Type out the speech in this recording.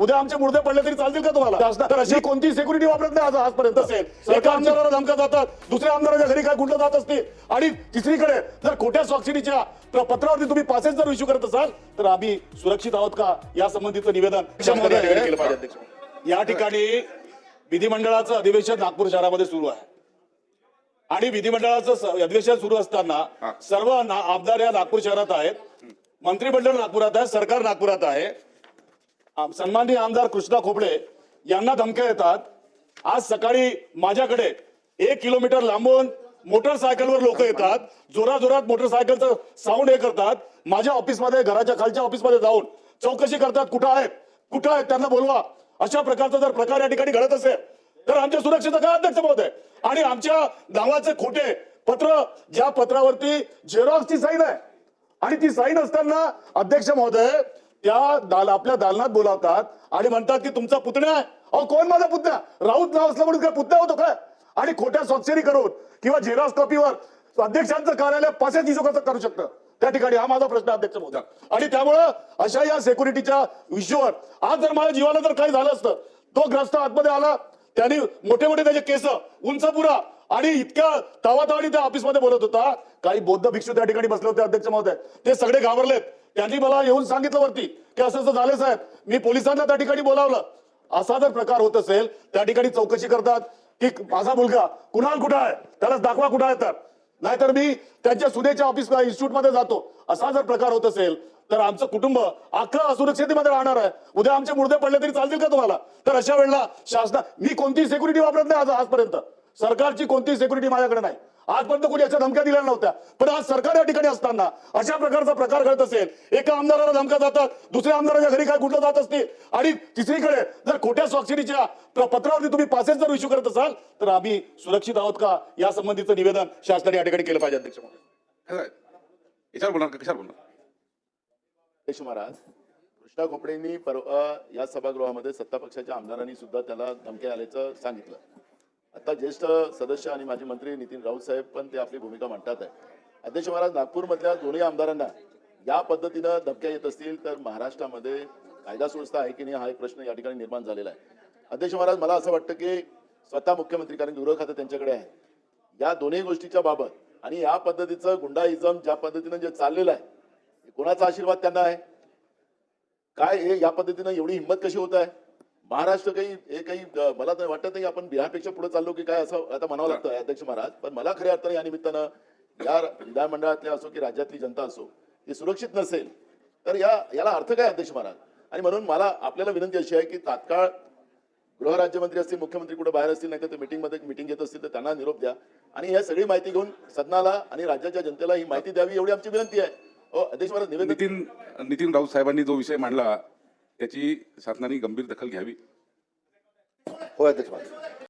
उद्या आमचे मुर्दे पडले तरी चालतील का तुम्हाला? तर अशी कोणती सेक्युरिटी वापरत नाही आज आजपर्यंत. असेल एका आमदाराला धमका जातात दुसऱ्या आमदाराच्या घरी काय कुठलं जात असतील? आणि तिसरीकडे जर खोट्या स्वाक्षरीच्या पत्रावरती तुम्ही पासेस जर इश्यू करत असाल तर आम्ही सुरक्षित आहोत का? या संबंधीचं निवेदन या ठिकाणी केलं पाहिजे अध्यक्ष? या ठिकाणी विधिमंडळाचं अधिवेशन नागपूर शहरामध्ये सुरू आहे. आणि विधिमंडळाचं अधिवेशन सुरू असताना सर्व ना- आमदार या नागपूर शहरात आहेत. मंत्रिमंडळ नागपुरात आहे सरकार नागपुरात आहे. सन्माननीय आमदार कृष्णा खोपडे यांना धमक्या येतात आज सकाळी माझ्याकडे एक किलोमीटर लांबून मोटरसायकलवर लोक येतात. जोरा जोरात मोटरसायकलचं साऊंड हे करतात. माझ्या ऑफिसमध्ये घराच्या खालच्या ऑफिसमध्ये जाऊन चौकशी करतात. कुठं आहेत? कुठं आहेत? त्यांना बोलवा. अशा प्रकारचा जर प्रकार या ठिकाणी घडत असेल तर आमच्या सुरक्षेचा काय अध्यक्ष महोदय आणि आमच्या नावाचे खोटे पत्र ज्या पत्रावरती झेरॉक्सची साईन आहे आणि ती साईन असताना अध्यक्ष महोदय त्या दाल आपल्या दालनात बोलावतात आणि म्हणतात की तुमचा पुतण्या आहे. अहो कोण माझा पुतण्या? राऊत नाव असलं म्हणून काय पुतण्या होतो काय? आणि खोट्या स्वाक्षरी करून किंवा झेरास कॉपीवर अध्यक्षांचं कार्यालय पासेच इशू कसं करू शकतं. त्या ठिकाणी हा माझा प्रश्न अध्यक्ष महोदय. आणि त्यामुळं अशा या सेक्युरिटीच्या विषयावर आज जर माझ्या जीवाला जर काही झालं असतं तो ग्रस्त आतमध्ये आला त्यांनी मोठे मोठे त्याचे केस उंचपुरा आणि इतक्या तावातावानी त्या ऑफिसमध्ये बोलत होता. काही बौद्ध भिक्षू त्या ठिकाणी बसले होते अध्यक्ष महोदय. ते सगळे घाबरलेत. त्यांनी मला येऊन सांगितलं वरती की असं असं झालं साहेब. मी पोलिसांना त्या ठिकाणी बोलावलं. असा जर प्रकार होत असेल त्या ठिकाणी चौकशी करतात की माझा मुलगा कुणाल कुठं आहे? त्यालाच दाखवा कुठं आहे तर. नाहीतर मी त्यांच्या सुनेच्या ऑफिस इन्स्टिट्यूटमध्ये जातो. असा जर प्रकार होत असेल तर आमचं कुटुंब अख्खं असुरक्षितमध्ये राहणार आहे. उद्या आमचे मुर्दे पडले तरी चालतील का तुम्हाला? तर अशा वेळेला शासना मी कोणती सिक्युरिटी वापरत नाही आज आजपर्यंत. सरकारची कोणती सिक्युरिटी माझ्याकडे नाही. आजपर्यंत कोणी याच्या धमक्या दिल्या नव्हत्या. पण आज सरकार या ठिकाणी असताना अशा प्रकारचा प्रकार घडत असेल एका आमदाराला धमका जातात दुसऱ्या आमदाराच्या घरी काय कुठलं जात असतील आणि तिसरीकडे जर खोट्या स्वाक्षरीच्या पत्रावरती तुम्ही पासेस जर इश्यू करत असाल तर आम्ही सुरक्षित आहोत का? या संबंधीचं निवेदन शासनाने या ठिकाणी केलं पाहिजे अध्यक्ष अध्यक्ष महाराज कृष्णा खोपडेंनी परवा या सभागृहामध्ये सत्ता पक्षाच्या आमदारांनी सुद्धा त्याला धमक्या आल्याचं सांगितलं. आता ज्येष्ठ सदस्य आणि माजी मंत्री नितीन राऊत साहेब पण ते आपली भूमिका मांडतात आहे. अध्यक्ष महाराज नागपूरमधल्या दोन्ही आमदारांना या पद्धतीनं धमक्या येत असतील तर महाराष्ट्रामध्ये कायदा सुव्यवस्था आहे की नाही हा एक प्रश्न या ठिकाणी निर्माण झालेला आहे. अध्यक्ष महाराज मला असं वाटतं की स्वतः मुख्यमंत्री कारण गृह खातं त्यांच्याकडे आहे. या दोन्ही गोष्टीच्या बाबत आणि या पद्धतीचं गुंडाइजम ज्या पद्धतीनं जे चाललेलं आहे कोणाचा आशीर्वाद त्यांना आहे? काय हे या पद्धतीनं एवढी हिंमत कशी होत आहे? महाराष्ट्र काही हे काही मला तर वाटत नाही आपण बिहारपेक्षा पुढे चाललो की काय असं आता म्हणावं लागतं अध्यक्ष महाराज. पण मला खऱ्या अर्थानं या निमित्तानं या विधानमंडळातल्या असो की राज्यातली जनता असो ती सुरक्षित नसेल तर या याला अर्थ काय अध्यक्ष महाराज? आणि म्हणून मला आपल्याला विनंती अशी आहे की तात्काळ गृहराज्यमंत्री असतील मुख्यमंत्री कुठे बाहेर असतील नाही तर ते मीटिंगमध्ये मीटिंग घेत असतील तर त्यांना निरोप द्या. आणि ही सगळी माहिती घेऊन सदनाला आणि राज्याच्या जनतेला ही माहिती द्यावी एवढी आमची विनंती आहे. हो अध्यक्ष महाराज निवेदन? नितीन नितीन राऊत साहेबांनी जो विषय मांडला त्याची शासनाने गंभीर दखल घ्यावी. होय अध्यक्ष